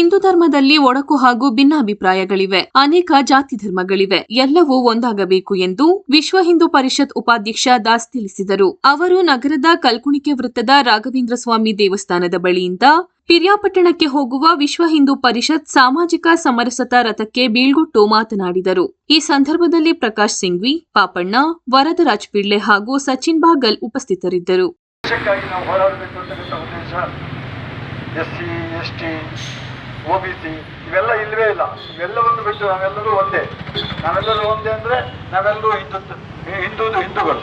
ಹಿಂದೂ ಧರ್ಮದಲ್ಲಿ ಒಡಕು ಹಾಗೂ ಭಿನ್ನಾಭಿಪ್ರಾಯಗಳಿವೆ. ಅನೇಕ ಜಾತಿ ಧರ್ಮಗಳಿವೆ. ಎಲ್ಲವೂ ಒಂದಾಗಬೇಕು ಎಂದು ವಿಶ್ವ ಹಿಂದೂ ಪರಿಷತ್ ಉಪಾಧ್ಯಕ್ಷ ದಾಸ್ ತಿಳಿಸಿದರು. ಅವರು ನಗರದ ಕಲ್ಕುಣಿಕೆ ವೃತ್ತದ ರಾಘವೇಂದ್ರ ಸ್ವಾಮಿ ದೇವಸ್ಥಾನದ ಬಳಿಯಿಂದ ಪಿರಿಯಾಪಟ್ಟಣಕ್ಕೆ ಹೋಗುವ ವಿಶ್ವ ಹಿಂದೂ ಪರಿಷತ್ ಸಾಮಾಜಿಕ ಸಮರಸತಾ ರಥಕ್ಕೆ ಬೀಳ್ಗೊಟ್ಟು ಮಾತನಾಡಿದರು. ಈ ಸಂದರ್ಭದಲ್ಲಿ ಪ್ರಕಾಶ್ ಸಿಂಘ್ವಿ, ಪಾಪಣ್ಣ, ವರದರಾಜ್ ಪಿಳ್ಳೆ ಹಾಗೂ ಸಚಿನ್ ಬಾಗಲ್ ಉಪಸ್ಥಿತರಿದ್ದರು. ಒ ಬಿ ಸಿ ಇವೆಲ್ಲ ಇಲ್ಲವೇ ಇಲ್ಲ. ಇವೆಲ್ಲವನ್ನು ಬಿಟ್ಟು ನಾವೆಲ್ಲರೂ ಒಂದೇ. ನಾವೆಲ್ಲರೂ ಒಂದೇ ಅಂದರೆ ನಾವೆಲ್ಲರೂ ಹಿಂದೂ ಹಿಂದೂ, ಹಿಂದೂಗಳು.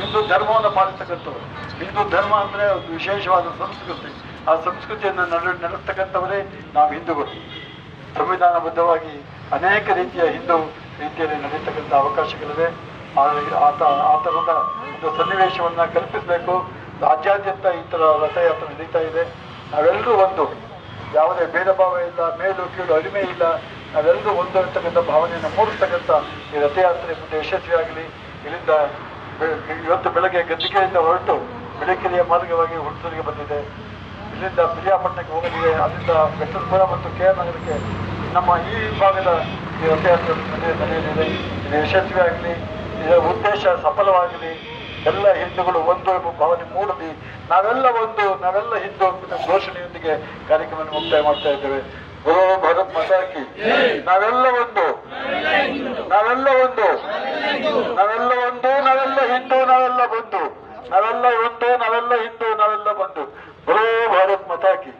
ಹಿಂದೂ ಧರ್ಮವನ್ನು ಪಾಲಿಸ್ತಕ್ಕಂಥವ್ರು. ಹಿಂದೂ ಧರ್ಮ ಅಂದರೆ ಒಂದು ವಿಶೇಷವಾದ ಸಂಸ್ಕೃತಿ. ಆ ಸಂಸ್ಕೃತಿಯನ್ನು ನಡೆ ನಡೆಸ್ತಕ್ಕಂಥವರೇ ನಾವು ಹಿಂದೂಗಳು. ಸಂವಿಧಾನಬದ್ಧವಾಗಿ ಅನೇಕ ರೀತಿಯ ಹಿಂದೂ ರೀತಿಯಲ್ಲಿ ನಡೀತಕ್ಕಂಥ ಅವಕಾಶಗಳಿವೆ. ಆತ ಆ ಥರದ ಒಂದು ಸನ್ನಿವೇಶವನ್ನು ಕಲ್ಪಿಸಬೇಕು. ರಾಜ್ಯಾದ್ಯಂತ ಈ ಥರ ರಥಯಾತ್ರೆ ನಡೀತಾ ಇದೆ. ನಾವೆಲ್ಲರೂ ಒಂದು. ಯಾವುದೇ ಭೇದ ಭಾವ ಇಲ್ಲ, ಮೇಲು ಕೀಳು ಅಡಿಮೆ ಇಲ್ಲ, ನಾವೆಲ್ಲರೂ ಒಂದು ಅಂತಕ್ಕಂಥ ಭಾವನೆಯನ್ನು ಮೂಡಿಸ್ತಕ್ಕಂಥ ಈ ರಥಯಾತ್ರೆ ಮುಂದೆ ಯಶಸ್ವಿಯಾಗಲಿ. ಇಲ್ಲಿಂದ ಇವತ್ತು ಬೆಳಗ್ಗೆ ಗದ್ದಿಕೆಯಿಂದ ಹೊರಟು ಬೆಳಕಿರಿಯ ಮಾರ್ಗವಾಗಿ ಹುಟ್ಟೂರಿಗೆ ಬಂದಿದೆ. ಇಲ್ಲಿಂದ ಪಿರಿಯಾಪಟ್ಟಣಕ್ಕೆ ಹೋಗಲಿದೆ. ಅಲ್ಲಿಂದ ಬೆಟ್ಟಪುರ ಮತ್ತು ಕೆ ಆರ್ ನಗರಕ್ಕೆ ನಮ್ಮ ಈ ಭಾಗದ ಈ ರಥಯಾತ್ರೆ ನಡೆಯ ನಡೆಯಲಿದೆ. ಇದು ಯಶಸ್ವಿಯಾಗಲಿ. ಇದರ ಉದ್ದೇಶ ಸಫಲವಾಗಲಿ. ಎಲ್ಲ ಹಿಂದೂಗಳು ಒಂದು ಭಾವನೆ ಮೂಡಲಿ. ನಾವೆಲ್ಲ ಒಂದು, ನಾವೆಲ್ಲ ಹಿಂದೂ ಎಂಬ ಘೋಷಣೆಯೊಂದಿಗೆ ಕಾರ್ಯಕ್ರಮವನ್ನು ಮುಕ್ತಾಯ ಮಾಡ್ತಾ ಇದ್ದೇವೆ. ಗುರು ಭರತ್ ಮತಾಕಿ ನಾವೆಲ್ಲ ಒಂದು. ನಾವೆಲ್ಲ ಒಂದು. ನಾವೆಲ್ಲ ಒಂದು, ನಾವೆಲ್ಲ ಹಿಂದೂ, ನಾವೆಲ್ಲ ಬಂದು. ನಾವೆಲ್ಲ ಒಂದು, ನಾವೆಲ್ಲ ಹಿಂದೂ, ನಾವೆಲ್ಲ ಬಂದು. ಗುರು ಭಾರತ್ ಮತಾಕಿ